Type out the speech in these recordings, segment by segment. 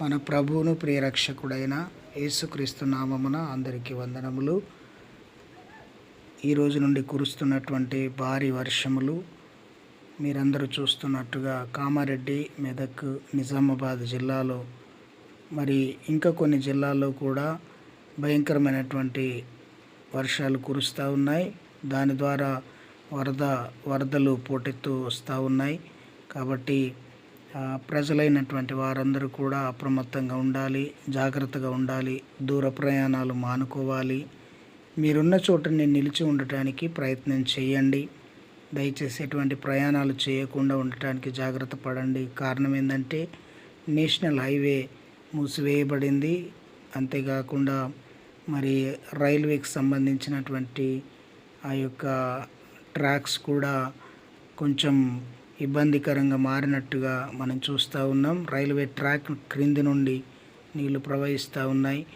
మన ప్రభువును ప్రియరక్షకుడైన యేసుక్రీస్తు నామమున అందరికీ వందనములు. ఈ రోజు నుండి కురుస్తున్నటువంటి భారీ వర్షములు మీరందరూ చూస్తున్నట్టుగా కామారెడ్డి మెదక్ నిజామాబాద్ జిల్లాలో మరి ఇంకా కొన్ని జిల్లాల్లో కూడా భయంకరమైనటువంటి వర్షాలు కురుస్తూ ఉన్నాయి. దాని ద్వారా వరద వరదలు పోటెత్తు వస్తూ ఉన్నాయి. కాబట్టి ప్రజలైనటువంటి వారందరూ కూడా అప్రమత్తంగా ఉండాలి జాగ్రత్తగా ఉండాలి దూర ప్రయాణాలు మానుకోవాలి. మీరున్న చోటని నిలిచి ఉండటానికి ప్రయత్నం చేయండి. దయచేసి ఎటువంటి ప్రయాణాలు చేయకుండా ఉండటానికి జాగ్రత్త పడండి. కారణం ఏంటంటే నేషనల్ హైవే మూసివేయబడింది. అంతేకాకుండా మరి రైల్వేకి సంబంధించినటువంటి ఆ యొక్క ట్రాక్స్ కూడా కొంచెం ఇబ్బందికరంగా మారినట్టుగా మనం చూస్తూ ఉన్నాం. రైల్వే ట్రాక్ క్రింది నుండి నీళ్ళు ప్రవహిస్తూ ఉన్నాయి.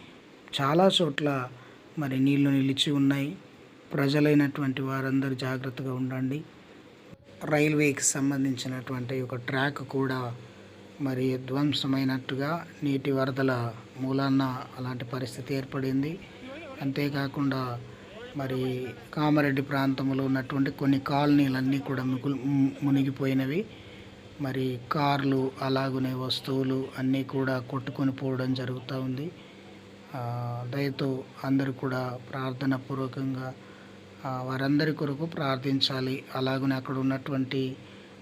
చాలా చోట్ల మరి నీళ్ళు నిలిచి ఉన్నాయి. ప్రజలైనటువంటి వారందరూ జాగ్రత్తగా ఉండండి. రైల్వేకి సంబంధించినటువంటి ఒక ట్రాక్ కూడా మరి ధ్వంసమైనట్టుగా నీటి వరదల మూలాన అలాంటి పరిస్థితి ఏర్పడింది. అంతేకాకుండా మరి కామారెడ్డి ప్రాంతంలో ఉన్నటువంటి కొన్ని కాలనీలన్నీ కూడా మిగులు మునిగిపోయినవి. మరి కార్లు అలాగనే వస్తువులు అన్నీ కూడా కొట్టుకొని పోవడం జరుగుతూ ఉంది. దయతో అందరూ కూడా ప్రార్థన పూర్వకంగా వారందరి కొరకు ప్రార్థించాలి. అలాగనే అక్కడ ఉన్నటువంటి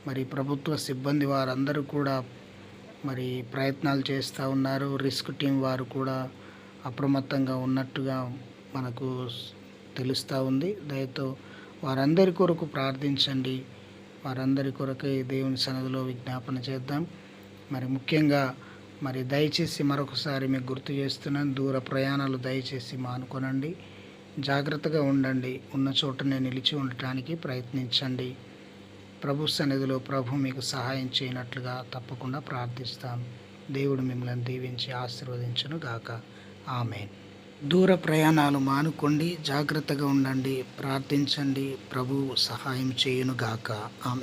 మరి ప్రభుత్వ సిబ్బంది వారందరూ కూడా మరి ప్రయత్నాలు చేస్తూ ఉన్నారు. రిస్క్ టీం వారు కూడా అప్రమత్తంగా ఉన్నట్టుగా మనకు తెలుస్తూ ఉంది. దయతో వారందరి కొరకు ప్రార్థించండి. వారందరి కొరకే దేవుని సన్నిధిలో విజ్ఞాపన చేద్దాం. మరి ముఖ్యంగా మరి దయచేసి మరొకసారి మీకు గుర్తు చేస్తున్నాను. దూర ప్రయాణాలు దయచేసి మానుకొనండి. జాగ్రత్తగా ఉండండి. ఉన్న చోటనే నిలిచి ఉండటానికి ప్రయత్నించండి. ప్రభు సన్నిధిలో ప్రభు మీకు సహాయం చేయనట్లుగా తప్పకుండా ప్రార్థిస్తాం. దేవుడు మిమ్మల్ని దీవించి ఆశీర్వదించును గాక ఆమె దూర ప్రయాణాలు మానుకోండి జాగ్రత్తగా ఉండండి ప్రార్థించండి ప్రభువు సహాయం చేయును గాక ఆమె